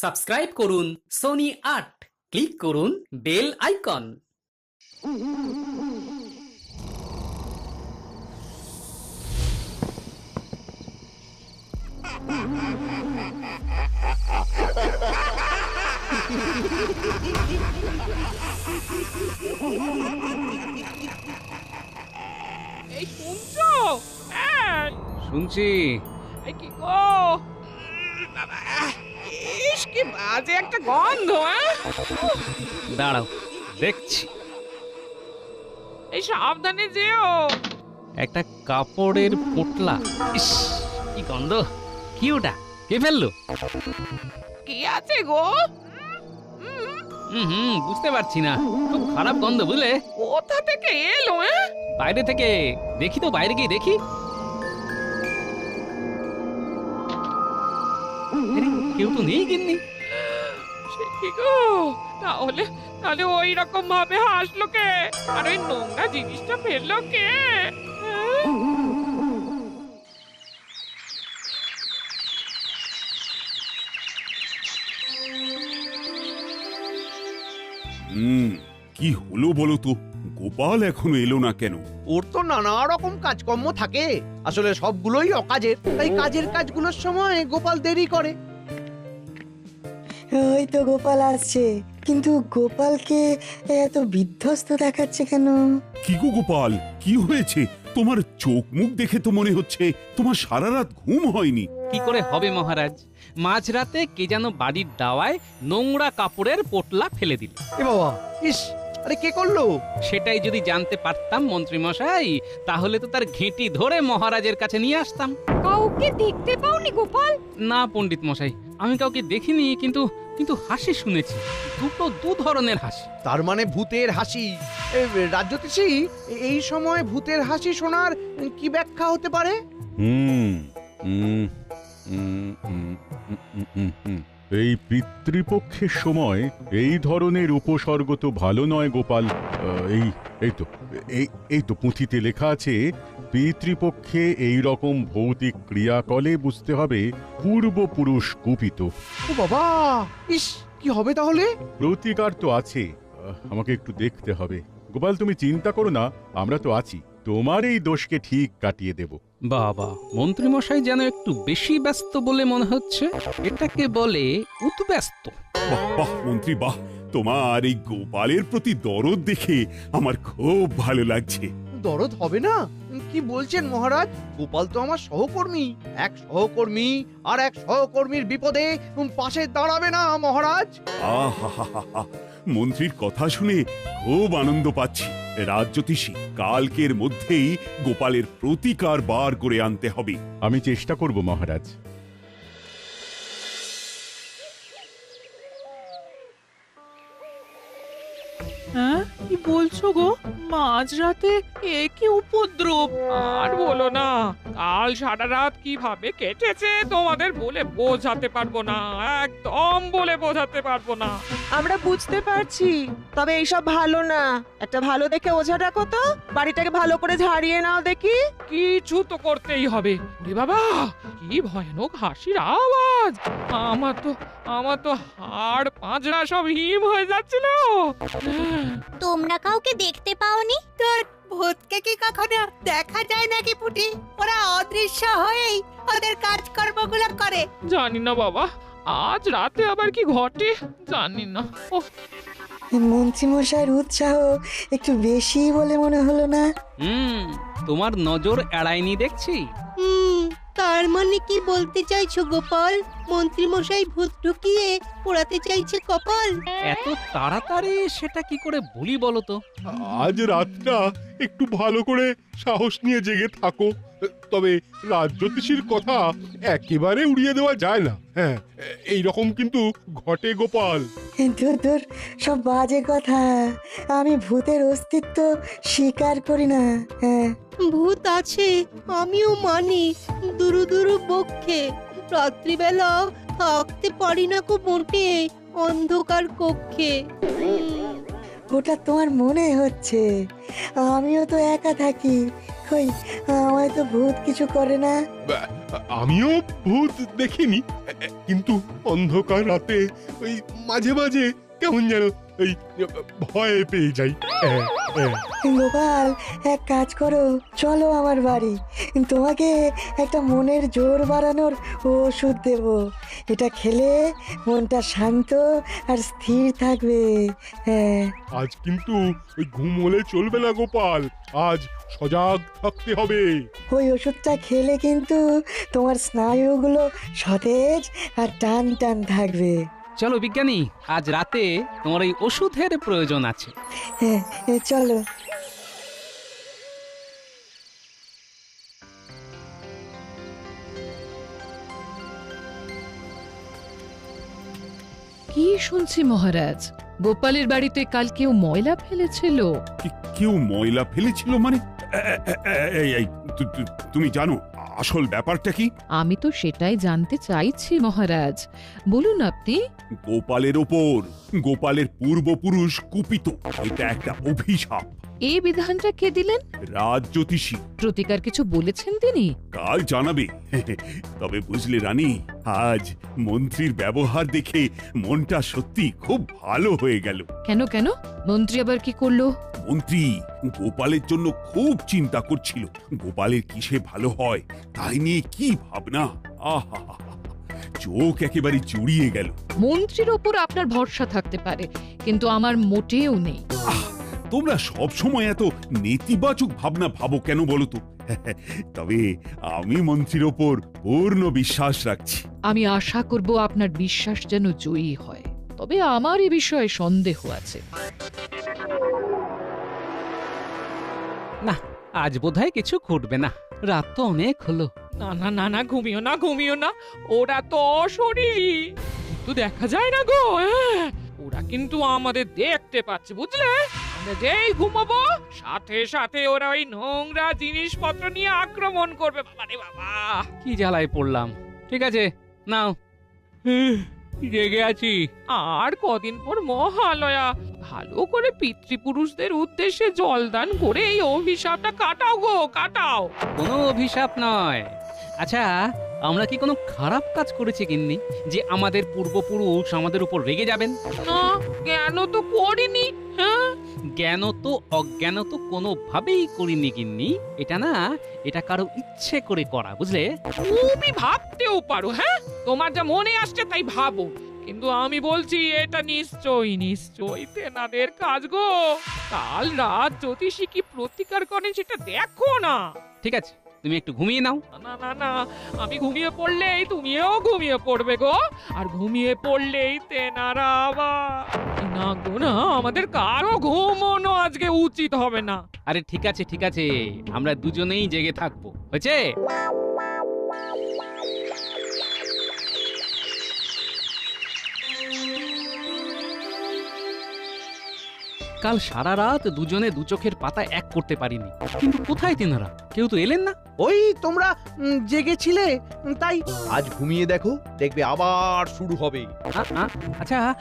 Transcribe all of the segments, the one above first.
Subscribe করুন Sony আট। Click করুন বেল আইকন। এই শুনছো? এই, শুনছি। এই কি গো? বাবা, ইস কি বাজে একটা গন্ধ দাঁড়াও দেখছি। এই সাবধানে যেও। একটা কাপড়ের পোটলা। ইস কি গন্ধ। কি ওটা? কে ফেলল? কি আছে গো? হুম হুম বুঝতে পারছি না। খুব খারাপ গন্ধ বুঝলে? কোথা থেকে এলো হ্যাঁ বাইরে থেকে দেখি তো বাইরে গিয়ে দেখি। কেউ তো নেই গিন্নি। সে কি গো? তাহলে তাহলে ওই রকম ভাবে হাসলো কে? আর ওই নোংরা জিনিসটা ফেলল কে? হুম কি হলো বলো তো? গোপাল এখনও এলো না কেন? ওর তো নানা রকম কাজকর্ম থাকে। আসলে সবগুলোই অকাজের। তাই কাজের কাজগুলোর সময় গোপাল দেরি করে। ওই তো গোপাল আসছে। কিন্তু গোপালকে এত বিধ্বস্ত দেখাচ্ছে কেন? কি গো গোপাল? কি হয়েছে? তোমার চোখ মুখ দেখে তো মনে হচ্ছে তোমার সারা রাত ঘুম হয়নি। কি করে হবে মহারাজ? মাঝরাতে কে যেন বাড়ির দাওয়ায় নোংরা কাপড়ের পোটলা ফেলে দিল। এ বাবা ইস আরে কে করল? সেটাই যদি জানতে পারতাম মন্ত্রী মশাই তাহলে তো তার ঘেঁটি ধরে মহারাজের কাছে নিয়ে আসতাম। কাউকে দেখতে পাওনি গোপাল? না পণ্ডিত মশাই আমি কাউকে দেখিনি কিন্তু কিন্তু হাসি শুনেছি দুটো দু ধরনের হাসি। তার মানে ভূতের হাসি। এ, রাজ্যতীশী এই সময় ভূতের হাসি শোনার কি ব্যাখ্যা হতে পারে? হুম। এই পিতৃপক্ষের সময় এই ধরনের উপসর্গ তো ভালো নয় গোপাল। আহ, এই এই তো এই এই তো পুঁথিতে লেখা আছে পিতৃপক্ষে এই রকম ভৌতিক ক্রিয়াকলে বুঝতে হবে পূর্বপুরুষ কুপিত। ও বাবা! ইস কি হবে তাহলে? প্রতিকার তো আছে। আহ, আমাকে একটু দেখতে হবে। গোপাল তুমি চিন্তা করো না আমরা তো আছি। তোমার এই দোষকে ঠিক কাটিয়ে দেব। বাবা মন্ত্রী মশাই যেন একটু বেশি ব্যস্ত বলে মনে হচ্ছে। এটাকে বলে উৎব্যস্ত বাহ বাহ মন্ত্রী বাহ। তোমার এই গোপালের প্রতি দরদ দেখে আমার খুব ভালো লাগছে। দরদ হবে না? কি বলছেন মহারাজ? গোপাল তো আমার সহকর্মী। এক সহকর্মী আর এক সহকর্মীর বিপদে পাশে দাঁড়াবে না মহারাজ। মন্ত্রীর কথা শুনে খুব আনন্দ পাচ্ছি। রাজ্যতীষী কালকের মধ্যেই গোপালের প্রতিকার বার করে আনতে হবে। আমি চেষ্টা করব মহারাজ। হ্যাঁ? কি বলছো গো? মাঝরাতে এ কি উপদ্রব? আর বলো না কাল সারা রাত কীভাবে কেটেছে তোমাদের বলে বোঝাতে পারব না একদম বলে বোঝাতে পারব না। আমরা বুঝতে পারছি তবে এইসব ভালো না। একটা ভালো দেখে ওঝা ডাকো তো বাড়িটাকে ভালো করে ঝাড়িয়ে নাও দেখি। কিছু তো করতেই হবে। ওরে বাবা কি ভয়ানক হাসির আওয়াজ! আমার তো আমার তো হাড় পাঁজরা সব হিম হয়ে যাচ্ছিল। তোমরা কাউকে দেখতে পাওনি? তোর ভূতকে কি কখনো দেখা যায় নাকি পুটি? ওরা অদৃশ্য হয়েই ওদের কাজকর্মগুলো করে। জানি না বাবা আজ রাতে আবার কি ঘটে? জানি না। ও মন্ত্রী মশাইয়ের উৎসাহ একটু বেশি বলে মনে হলো না? হুম তোমার নজর এড়ায়নি দেখছি। হুম তার মানে কি বলতে চাইছো গোপাল? মন্ত্রী মশাই ভূত ঢুকিয়ে পোড়াতে চাইছে কপাল। এত তাড়াতাড়ি সেটা কি করে বলি বলতো তো? আজ রাতটা একটু ভালো করে সাহস নিয়ে জেগে থাকো। তবে রাজ্যতীষীর কথা একেবারে উড়িয়ে দেওয়া যায় না। হ্যাঁ এই রকম কিন্তু ঘটে গোপাল। দূর দূর সব বাজে কথা। আমি ভূতের অস্তিত্ব স্বীকার করি না। হ্যাঁ। ভূত আছে আমিও মানি দুরু দুরু বক্ষে রাত্রিবেলা থাকতে পারি না কো মোটে অন্ধকার কক্ষে। ওটা তোমার মনে হচ্ছে। আমিও তো একা থাকি কই আমায় তো ভূত কিছু করে না। আমিও ভূত দেখিনি কিন্তু অন্ধকার রাতে ওই মাঝে মাঝে কেমন যেন ওই ভয় পেয়ে যাই। গোপাল এক কাজ করো চলো আমার বাড়ি। তোমাকে একটা মনের জোর বাড়ানোর ওষুধ দেব। এটা খেলে মনটা শান্ত আর স্থির থাকবে। হ্যাঁ আজ কিন্তু ওই ঘুম হলে চলবে না গোপাল। আজ সজাগ থাকতে হবে। ওই ওষুধটা খেলে কিন্তু তোমার স্নায়ুগুলো সতেজ আর টান টান থাকবে। চলো বিজ্ঞানী আজ রাতে তোমার এই ওষুধের প্রয়োজন আছে। হ্যাঁ চলো। কি শুনছি মহারাজ? গোপালের বাড়িতে কাল কেউ ময়লা ফেলেছিল? কি- কেউ ময়লা ফেলেছিল মানে এই এই তু- তু- তুমি জানো আসল ব্যাপারটা কি? আমি তো সেটাই জানতে চাইছি মহারাজ। বলুন আপনি। গোপালের ওপর গোপালের পূর্বপুরুষ কুপিত এটা একটা অভিশাপ। এই বিধানটা কে দিলেন? রাজ জ্যোতিষী। প্রতিকার কিছু বলেছেন তিনি? কাল জানাবে। তবে বুঝলে রানী আজ মন্ত্রীর ব্যবহার দেখে মনটা সত্যি খুব ভালো হয়ে গেল। কেন কেন? মন্ত্রী আবার কি করল? মন্ত্রী গোপালের জন্য খুব চিন্তা করছিল। গোপালের কিসে ভালো হয় তাই নিয়ে কি ভাবনা? আহা চোখ একেবারে জুড়িয়ে গেল। মন্ত্রীর ওপর আপনার ভরসা থাকতে পারে কিন্তু আমার মোটেও নেই। তোমরা সব সময় এত নেতিবাচক ভাবনা ভাবো কেন বলো তো? তবে আমি মন্ত্রীর ওপর পূর্ণ বিশ্বাস রাখছি। আমি আশা করব আপনার বিশ্বাস যেন জয়ী হয়। তবে আমার এ বিষয়ে সন্দেহ আছে। না আজ বোধহয় কিছু ঘটবে না। রাত তো অনেক হলো। না না না না ঘুমিও না ঘুমিও না। ওরা তো অশরীরী। কিন্তু দেখা যায় না গো হ্যাঁ। ওরা কিন্তু আমাদের দেখতে পাচ্ছে বুঝলে? আমরা যেই ঘুমাবো সাথে সাথে ওরা ওই নোংরা জিনিসপত্র নিয়ে আক্রমণ করবে। বাবা রে বাবা। কি জ্বালায় পড়লাম? ঠিক আছে নাও। জেগে আছি। আর কদিন পর মহালয়া। ভালো করে পিতৃপুরুষদের উদ্দেশ্যে জলদান করে এই অভিশাপটা কাটাও গো কাটাও। কোনো অভিশাপ নয়। আচ্ছা আমরা কি কোনো খারাপ কাজ করেছি কিন্নি যে আমাদের পূর্বপুরুষ আমাদের উপর রেগে যাবেন? না কেন তো করিনি হ্যাঁ? জ্ঞান তো অজ্ঞান তো কোনোভাবেই করিনি কিন্নি এটা না এটা কারও ইচ্ছে করে করা বুঝলে? তুমি ভাবতেও পারো হ্যাঁ? তোমার যা মনে আসছে তাই ভাবো। কিন্তু আমি বলছি এটা নিশ্চয়ই নিশ্চয়ই তেনাদের কাজ গো। কাল রাত জ্যোতিষী কি প্রতিকার করেন সেটা দেখো না। ঠিক আছে তুমি একটু ঘুমিয়ে নাও। না না না আমি ঘুমিয়ে পড়লেই তুমিও ঘুমিয়ে পড়বে গো। আর ঘুমিয়ে পড়লেই তেনারা আবার না গো আমাদের কারও ঘুমোনো আজকে উচিত হবে না। আরে ঠিক আছে ঠিক আছে, আমরা দুজনেই জেগে থাকব। হয়েছে? কাল সারা রাত দুজনে দু চোখের পাতা এক করতে পারিনি। কিন্তু কোথায় তেনারা? কেউ তো এলেন না। ওই তোমরা উম, জেগেছিলে উম, তাই। আজ ঘুমিয়ে দেখো দেখবে আবার শুরু হবে। আ, আ, আচ্ছা আ-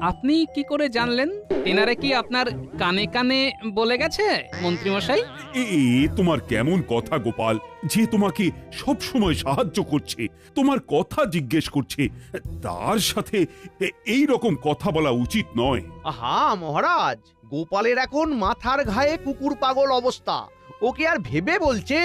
আপনি কি করে জানলেন? তেনারা কি আপনার কানে কানে বলে গেছে মন্ত্রীমশাই? এ এ তোমার কেমন কথা গোপাল? যে তোমাকে সব সময় সাহায্য করছে তোমার কথা জিজ্ঞেস করছে তার সাথে এ- এই রকম কথা বলা উচিত নয়। আহা মহারাজ গোপালের এখন মাথার ঘায়ে কুকুর পাগল অবস্থা। ওকে আর ভেবে বলছে?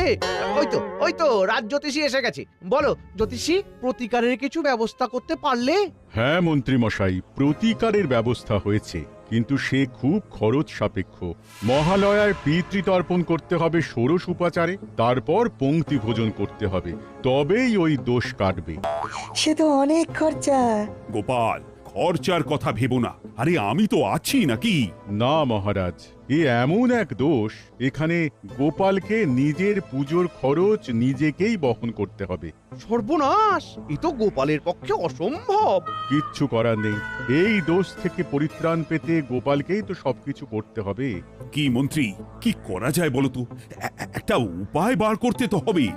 ওই তো ওই তো রাজ জ্যোতিষী এসে গেছে। বলো জ্যোতিষী প্রতিকারের কিছু ব্যবস্থা করতে পারলে? হ্যাঁ মন্ত্রীমশাই প্রতিকারের ব্যবস্থা হয়েছে কিন্তু সে খুব খরচ সাপেক্ষ। মহালয়ার পিতৃতর্পণ করতে হবে ষোড়শ উপাচারে তারপর পঙ্ক্তি ভোজন করতে হবে তবেই ওই দোষ কাটবে। সে তো অনেক খরচা। গোপাল খরচার কথা ভেবো না। আরে আমি তো আছি নাকি? না মহারাজ এ এমন এক দোষ এখানে গোপালকে নিজের পুজোর খরচ নিজেকেই বহন করতে হবে। সর্বনাশ! এ তো গোপালের পক্ষে অসম্ভব। কিচ্ছু করার নেই। এই দোষ থেকে পরিত্রাণ পেতে গোপালকেই তো সবকিছু করতে হবে। কি মন্ত্রী কি করা যায় বলো তো? এ- এ- একটা উপায় বার করতে তো হবে।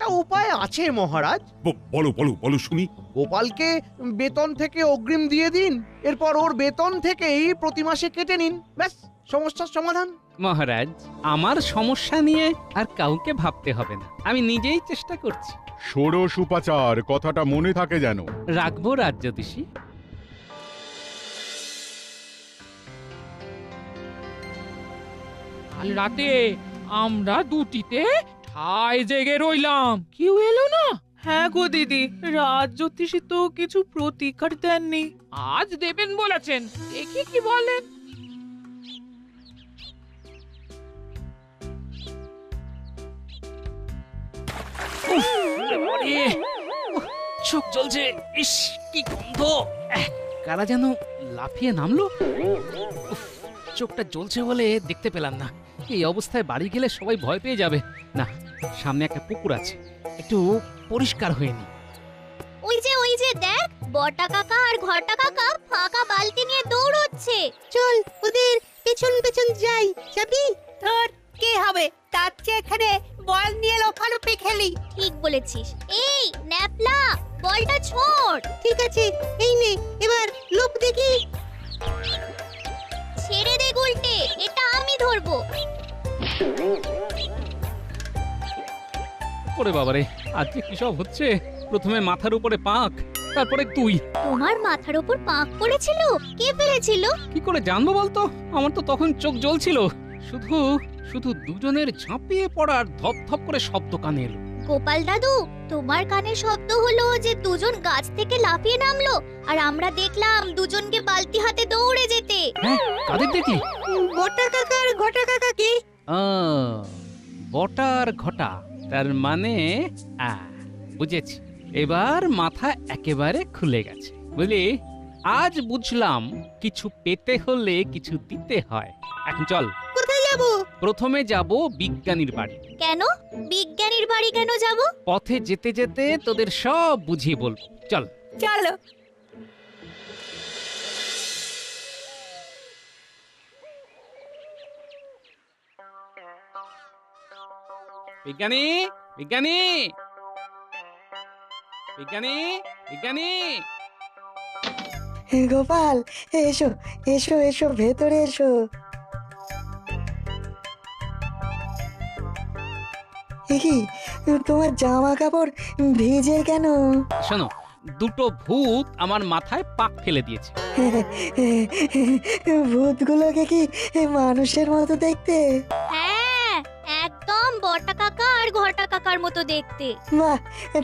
একটা উপায় আছে মহারাজ। ব- বলো বলো বলো শুনি। গোপালকে বেতন থেকে অগ্রিম দিয়ে দিন এরপর ওর বেতন থেকেই প্রতি মাসে কেটে নিন। ব্যাস সমস্যার সমাধান। মহারাজ আমার সমস্যা নিয়ে আর কাউকে ভাবতে হবে না। আমি নিজেই চেষ্টা করছি। ষোড়শ উপাচার কথাটা মনে থাকে যেন। রাখব রাজ্যদীশী। কাল রাতে আমরা দুটিতে ঠাই জেগে রইলাম। কেউ এলো না? হ্যাঁ গো দিদি রাজ জ্যোতিষী তো কিছু প্রতিকার দেননি। আজ দেবেন বলেছেন দেখি কি বলেন। চোখ জ্বলছে ইস কি গন্ধ। কারা যেন লাফিয়ে নামলো? চোখটা জ্বলছে বলে দেখতে পেলাম না। এই অবস্থায় বাড়ি গেলে সবাই ভয় পেয়ে যাবে। না সামনে একটা পুকুর আছে। একটু পরিষ্কার হয়নি ওই যে ওই যে দেখ বটা কাকা আর ঘটা কাকা ফাঁকা বালতি নিয়ে দৌড়চ্ছে। চল ওদের পেছন পেছন যাই যাবি? ধর কে হবে? তার চেয়ে এখানে বল নিয়ে লোফালোফি খেলি। ঠিক বলেছিস। এই ন্যাপলা বলটা ছোট। ঠিক আছে এই নে এবার লোক দেখি। ছেড়ে দে গুলটে এটা আমি ধরবো। ওরে বাবারে আজকে কি সব হচ্ছে? প্রথমে মাথার উপরে পাক তারপরে তুই। তোমার মাথার উপর পাক পড়েছিল? কে ফেলেছিল? কি করে জানব বলতো? আমার তো তখন চোখ জ্বলছিল। শুধু শুধু দুজনের ঝাঁপিয়ে পড়ার ধপ ধপ করে শব্দ কানে এলো। গোপাল দাদু তোমার কানে শব্দ হলো যে দুজন গাছ থেকে লাফিয়ে নামলো আর আমরা দেখলাম দুজনকে বালতি হাতে দৌড়ে যেতে। হ্যাঁ কাদের দেখলি? বটা কাকার ঘটা কাকাকে আহ, বটার ঘটা তার মানে আ, বুঝেছি। এবার মাথা একেবারে খুলে গেছে। বুঝলি আজ বুঝলাম কিছু পেতে হলে কিছু দিতে হয়। এখন চল। যাব? প্রথমে যাব বিজ্ঞানীর বাড়ি। কেন? বিজ্ঞানীর বাড়ি কেন যাব? পথে যেতে যেতে তোদের সব বুঝিয়ে বলব চল। চলো। বিজ্ঞানী বিজ্ঞানী। বিজ্ঞানী বিজ্ঞানী। গোপাল এসো এসো এসো ভেতরে এসো। কি তোমার জামা কাপড় ভিজে কেন? শোনো দুটো ভূত আমার মাথায় পাক ফেলে দিয়েছে। ভূতগুলোকে কি মানুষের মতো দেখতে? ঘটা মতো দেখতে। বাহ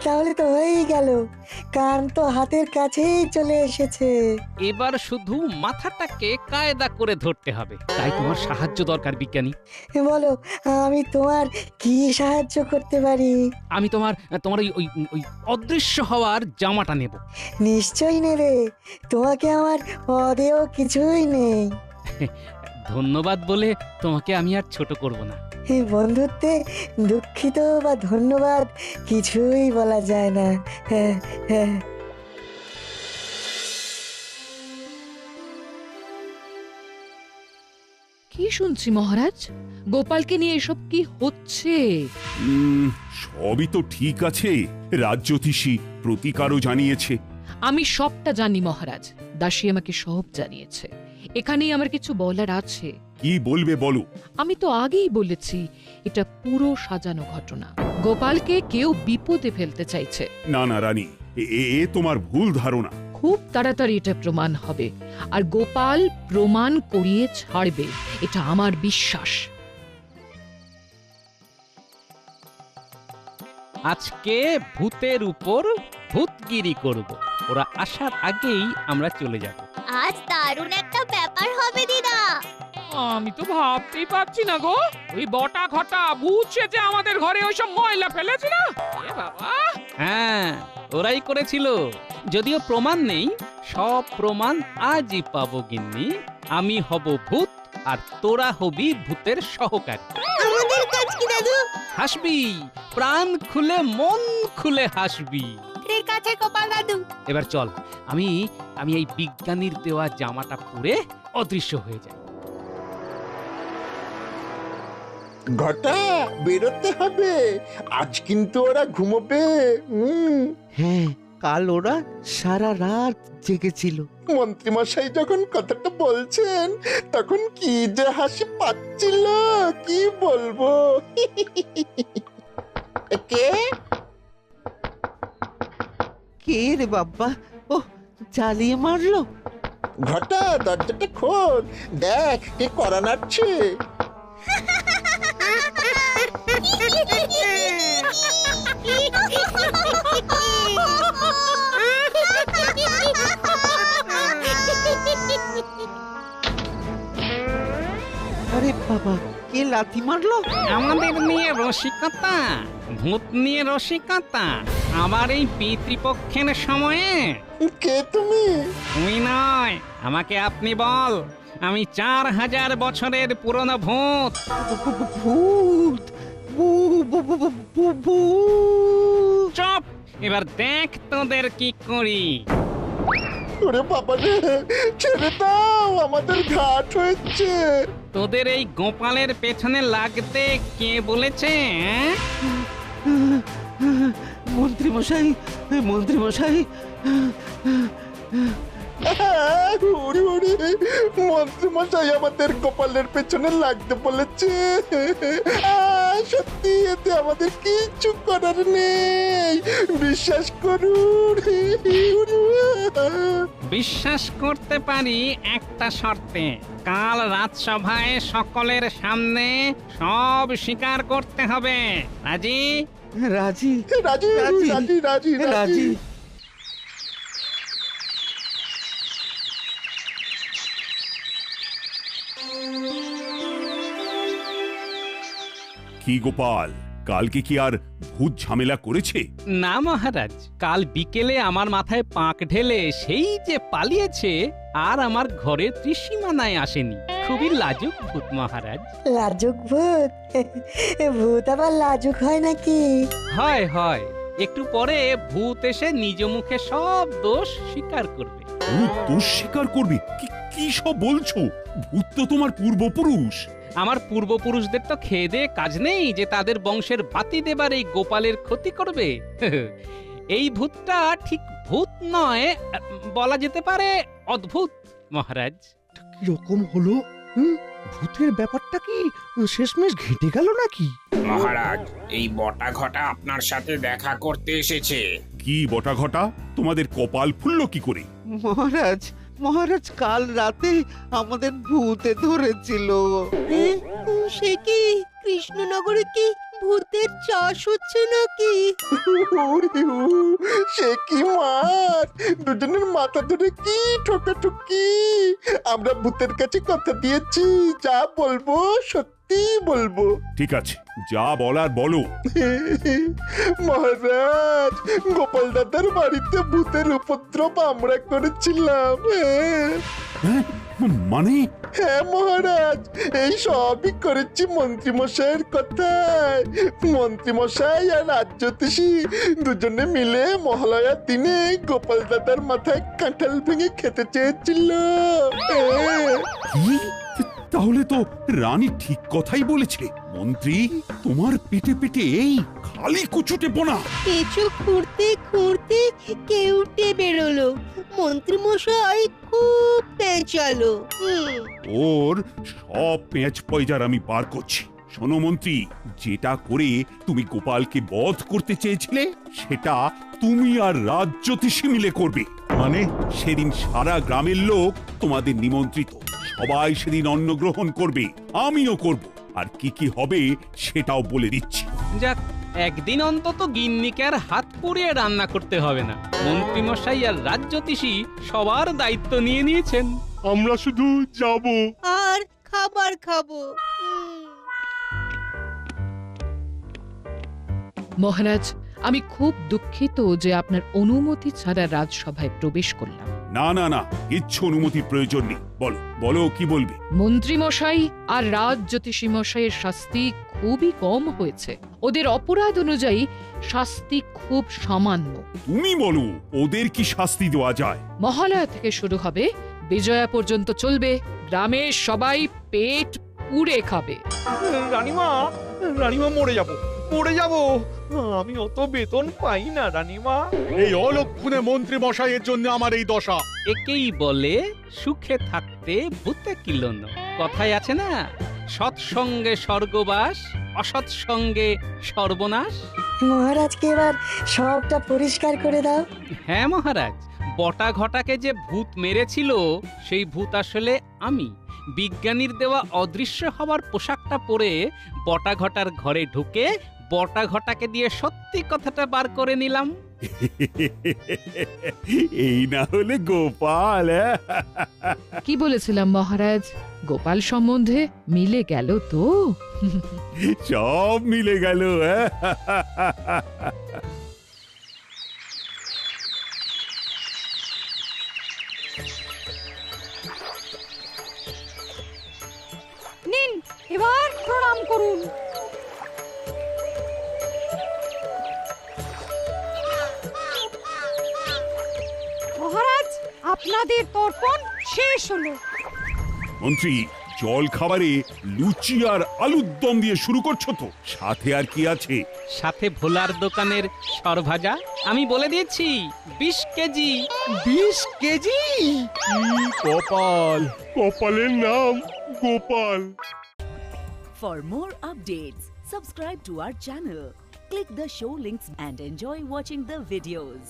তাহলে তো হয়েই গেল। কান তো হাতের কাছেই চলে এসেছে। এবার শুধু মাথাটাকে কায়দা করে ধরতে হবে। তাই তোমার সাহায্য দরকার বিজ্ঞানী। বলো আমি তোমার কি সাহায্য করতে পারি? আমি তোমার তোমার ওই ওই ওই অদৃশ্য হওয়ার জামাটা নেব। নিশ্চয়ই নেবে। তোমাকে আমার অদেয় কিছুই নেই। ধন্যবাদ বলে তোমাকে আমি আর ছোট করব না। এই বন্ধুত্বে দুঃখিত বা ধন্যবাদ কিছুই বলা যায় না। হ্যাঁ হ্যাঁ। কি শুনছি মহারাজ? গোপালকে নিয়ে এসব কি হচ্ছে? উম, সবই তো ঠিক আছে রাজ্যতীষী প্রতিকারও জানিয়েছে। আমি সবটা জানি মহারাজ দাসী আমাকে সব জানিয়েছে। এখানেই আমার কিছু বলার আছে। কি বলবে বলো। আমি তো আগেই বলেছি এটা পুরো সাজানো ঘটনা। গোপালকে কেউ বিপদে ফেলতে চাইছে। না না রানী এ- এ এ তোমার ভুল ধারণা। খুব তাড়াতাড়ি এটা প্রমাণ হবে আর গোপাল প্রমাণ করিয়ে ছাড়বে এটা আমার বিশ্বাস। আজকে ভূতের উপর ভূতগিরি করব ওরা আসার আগেই আমরা চলে যাব। আজ দারুণ একটা ব্যাপার হবে দিদা। আমি তো ভাবতেই পারছি না গো। ওই বটা ঘটা বুঝছে যে আমাদের ঘরে ওইসব ময়লা ফেলেছে না? এ বাবা। হ্যাঁ ওরাই করেছিল। যদিও প্রমাণ নেই সব প্রমাণ আজই পাবো গিন্নি। আমি হব ভূত আর তোরা হবি ভূতের সহকারী। আমাদের কাজ কি দাদু? হাসবি প্রাণ খুলে মন খুলে হাসবি। ঠিক আছে গোপাল দাদু। এবার চল আমি আমি এই বিজ্ঞানীর দেওয়া জামাটা পরে অদৃশ্য হয়ে যাই। ঘটা বেরোতে হবে। আজ কিন্তু ওরা ঘুমোবে হুম হ্যাঁ কাল ওরা সারা রাত জেগেছিল। মন্ত্রীমশাই যখন কথাটা বলছেন তখন কি যে হাসি পাচ্ছিল কি বলব? কে? কে রে বাবা? ও জ্বালিয়ে মারলো? ঘটা দরজাটা খোল। দেখ কে করা নাড়ছে। আরে বাবা কে লাথি মারলো? আমাদের নিয়ে রসিকতা ভূত নিয়ে রসিকতা আবার এই পিতৃপক্ষের সময়ে। কে তুমি? তুই নয় আমাকে আপনি বল আমি চার হাজার বছরের পুরনো ভূত। ভূত? চপ! এবার দেখ তোদের কি করি। ওরে বাবা রে ছেড়ে দাও আমাদের ঘাট হয়েছে। তোদের এই গোপালের পেছনে লাগতে কে বলেছে মন্ত্রী মশাই মন্ত্রী মশাই উড়ি উড়ি। মন্ত্রী মশাই আমাদের গোপালের পেছনে লাগতে বলেছে। সত্যি এতে আমাদের কিচ্ছু করার নেই। বিশ্বাস করুন। বিশ্বাস করতে পারি একটা শর্তে কাল রাজসভায় সকলের সামনে সব স্বীকার করতে হবে। রাজি রাজি রাজি রাজি রাজি। রাজি। কি গোপাল? কালকে কি আর ভূত ঝামেলা করেছে? না মহারাজ কাল বিকেলে আমার মাথায় পাক ঢেলে সেই যে পালিয়েছে আর আমার ঘরে ত্রিসীমানায় আসেনি। খুবই লাজুক ভূত মহারাজ। লাজুক ভূত? ভূত আবার লাজুক হয় নাকি? হয় হয়। একটু পরে ভূত এসে নিজ মুখে সব দোষ স্বীকার করবে। ভূত দোষ স্বীকার করবে? কি কি সব বলছো? ভূত তো তোমার পূর্বপুরুষ। আমার পূর্বপুরুষদের তো খেয়ে দিয়ে কাজ নেই যে তাদের বংশের বাতি দেবার এই গোপালের ক্ষতি করবে। এই ভূতটা ঠিক ভূত নয় বলা যেতে পারে অদ্ভুত মহারাজ। কীরকম হলো? হুম? ভূতের ব্যাপারটা কি শেষমেশ ঘেটে গেল নাকি? মহারাজ এই বটা ঘটা আপনার সাথে দেখা করতে এসেছে। কি বটা ঘটা? তোমাদের কপাল ফুললো কি করে? মহারাজ মহারাজ কাল রাতে আমাদের ভূতে ধরেছিল। সে কি? কৃষ্ণনগরে কি ভূতের চাষ হচ্ছে নাকি? সে কি মার দুজনের মাথা ধরে কি ঠোকাঠুকি? আমরা ভূতের কাছে কথা দিয়েছি যা বলব সত্যি। বলব? ঠিক আছে যা বলার বলো। মহারাজ গোপাল দাদার বাড়িতে ভূতের উপদ্রব আমরা করেছিলাম। হ্যাঁ। মানে? হ্যাঁ মহারাজ এই সবই করেছি মন্ত্রী মশাইয়ের কথায়। মন্ত্রী মশাই আর রাজ্যতীষী দুজনে মিলে মহালয়ার দিনে গোপাল দাদার মাথায় কাঁঠাল ভেঙে খেতে চেয়েছিল। কি? তাহলে তো রানী ঠিক কথাই বলেছে মন্ত্রী তোমার পেটে পেটে এই খালি কুচুটে পোনা। কেঁচো খুঁড়তে খুঁড়তে কেউটে বেরোলো। মন্ত্রী মশাই খুব পেঁচালো। ওর সব পেঁচ পয়জার আমি বার করছি। শোনো মন্ত্রী যেটা করে তুমি গোপালকে বধ করতে চেয়েছিলে সেটা তুমি আর রাজ্যতীষী মিলে করবে। মানে সেদিন সারা গ্রামের লোক তোমাদের নিমন্ত্রিত। সবাই সেদিন অন্ন গ্রহণ করবে আমিও করব। আর কি কি হবে সেটাও বলে দিচ্ছি। যাক একদিন অন্তত গিন্নিকে আর হাত পুড়িয়ে রান্না করতে হবে না। মন্ত্রীমশাই আর রাজ্যতীষী সবার দায়িত্ব নিয়ে নিয়েছেন। আমরা শুধু যাব। আর খাবার খাব। মহারাজ আমি খুব দুঃখিত যে আপনার অনুমতি ছাড়া রাজসভায় প্রবেশ করলাম। না না না কিচ্ছু অনুমতির প্রয়োজন নেই। বলো বলো কি বলবে? মন্ত্রী মশাই আর রাজ জ্যোতিষী মশাইয়ের শাস্তি খুবই কম হয়েছে। ওদের অপরাধ অনুযায়ী শাস্তি খুব সামান্য। তুমি বলো ওদের কি শাস্তি দেওয়া যায়? মহালয়া থেকে শুরু হবে বিজয়া পর্যন্ত চলবে গ্রামের সবাই পেট পুড়ে খাবে। রানীমা রানীমা মরে যাব। মরে যাব। আমি অত বেতন পাই না রানীমা। এই অলক্ষণে মন্ত্রী মশাইয়ের জন্য আমার এই দশা। একেই বলে সুখে থাকতে ভূতে কিলন। কথায় আছে না সৎসঙ্গে স্বর্গবাস অসৎ সঙ্গে সর্বনাশ। মহারাজকে এবার সবটা পরিষ্কার করে দাও। হ্যাঁ মহারাজ বটা ঘটাকে যে ভূত মেরেছিল সেই ভূত আসলে আমি। বিজ্ঞানীর দেওয়া অদৃশ্য হওয়ার পোশাকটা পরে বটা ঘটার ঘরে ঢুকে বটা ঘটাকে দিয়ে সত্যি কথাটা বার করে নিলাম এই না হলে গোপাল? কি বলেছিলাম মহারাজ গোপাল সম্বন্ধে মিলে গেল তো সব মিলে গেল? নিন এবার প্রণাম করুন আপনাদের তর্পণ শেষ হলো। মন্ত্রী জল খাবারে লুচি আর আলুর দম দিয়ে শুরু করছ তো। সাথে আর কি আছে? সাথে ভোলার দোকানের সরভাজা আমি বলে দিয়েছি বিশ কেজি। বিশ কেজি? কপাল। কপালের নাম Gopal. For more updates, subscribe to our channel, click the show links and enjoy watching the videos.